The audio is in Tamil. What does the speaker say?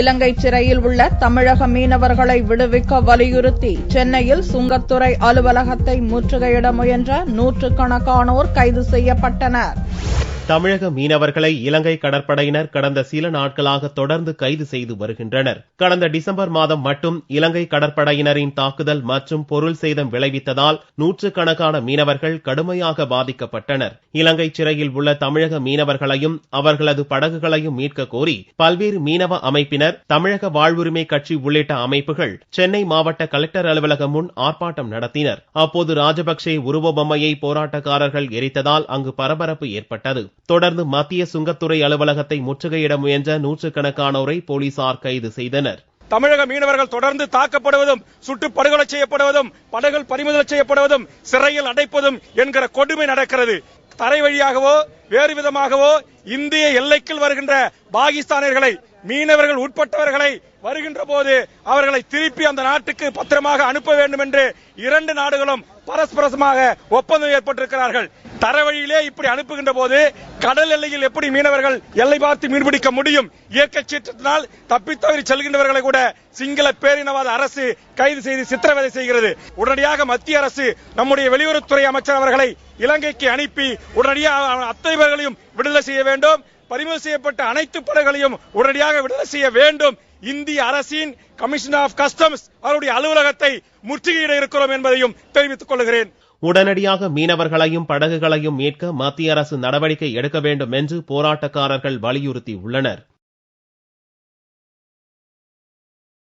இலங்கை சிறையில் உள்ள தமிழக மீனவர்களை விடுவிக்க வலியுறுத்தி சென்னையில் சுங்கத்துறை அலுவலகத்தை முற்றுகையிட முயன்ற நூற்றுக்கணக்கானோர் கைது செய்யப்பட்டனர். தமிழக மீனவர்களை இலங்கை கடற்படையினர் கடந்த சில நாட்களாக தொடர்ந்து கைது செய்து வருகின்றனர். கடந்த டிசம்பர் மாதம் மட்டும் இலங்கை கடற்படையினரின் தாக்குதல் மற்றும் பொருள் சேதம் விளைவித்ததால் நூற்றுக்கணக்கான மீனவர்கள் கடுமையாக பாதிக்கப்பட்டனர். இலங்கை சிறையில் உள்ள தமிழக மீனவர்களையும் அவர்களது படகுகளையும் மீட்க கோரி பல்வேறு மீனவ அமைப்பினர் தமிழக வாழ்வுரிமை கட்சி உள்ளிட்ட அமைப்புகள் சென்னை மாவட்ட கலெக்டர் அலுவலகம் முன் ஆர்ப்பாட்டம் நடத்தினர். அப்போது ராஜபக்சே உருவ பொம்மையை போராட்டக்காரர்கள் எரித்ததால் அங்கு பரபரப்பு ஏற்பட்டது. தொடர்ந்து மத்திய சுங்கத்துறை அலுவலகத்தை முற்றுகையிட முயன்ற நூற்றுக்கணக்கானோரை போலீசார் கைது செய்தனர். தமிழக மீனவர்கள் தொடர்ந்து தாக்கப்படுவதும் சுட்டு படுகொலை செய்யப்படுவதும் படகுகள் பறிமுதல் செய்யப்படுவதும் சிறையில் அடைப்பதும் என்கிற கொடுமை நடக்கிறது. தரை வழியாகவோ வேறு விதமாகவோ இந்திய எல்லைக்குள் வருகின்ற பாகிஸ்தானியர்களை மீனவர்கள் உட்பட்டவர்களை வருகின்ற போது அவர்களை திருப்பி அந்த நாட்டுக்கு பத்திரமாக அனுப்ப வேண்டும் என்று இரண்டு நாடுகளும் பரஸ்பரமாக ஒப்பந்தம் ஏற்பட்டிருக்கிறார்கள். தரவழியிலே இப்படி அனுப்புகின்ற போது கடல் எல்லையில் எப்படி மீனவர்கள் எல்லை பார்த்து மீன்பிடிக்க முடியும்? இயற்கை சீற்றத்தினால் தப்பித்தவறி செல்கின்றவர்களை கூட சிங்கள பேரினவாத அரசு கைது செய்து சித்திரவதை செய்கிறது. உடனடியாக மத்திய அரசு நம்முடைய வெளியுறவுத்துறை அமைச்சர் அவர்களை இலங்கைக்கு அனுப்பி உடனடியாக அத்தனை பேர்களையும் விடுதலை செய்ய வேண்டும். பறிமுதல் செய்யப்பட்ட அனைத்து படகுகளையும் உடனடியாக விடுதலை செய்ய வேண்டும் இந்திய அரசின் கமிஷன் ஆஃப் கஸ்டம்ஸ் அவருடைய அலுவலகத்தை முற்றுகையிட இருக்கிறோம் என்பதையும் தெரிவித்துக் கொள்கிறேன். உடனடியாக மீனவர்களையும் படகுகளையும் மீட்க மத்திய அரசு நடவடிக்கை எடுக்க வேண்டும் என்று போராட்டக்காரர்கள் வலியுறுத்தி உள்ளனர்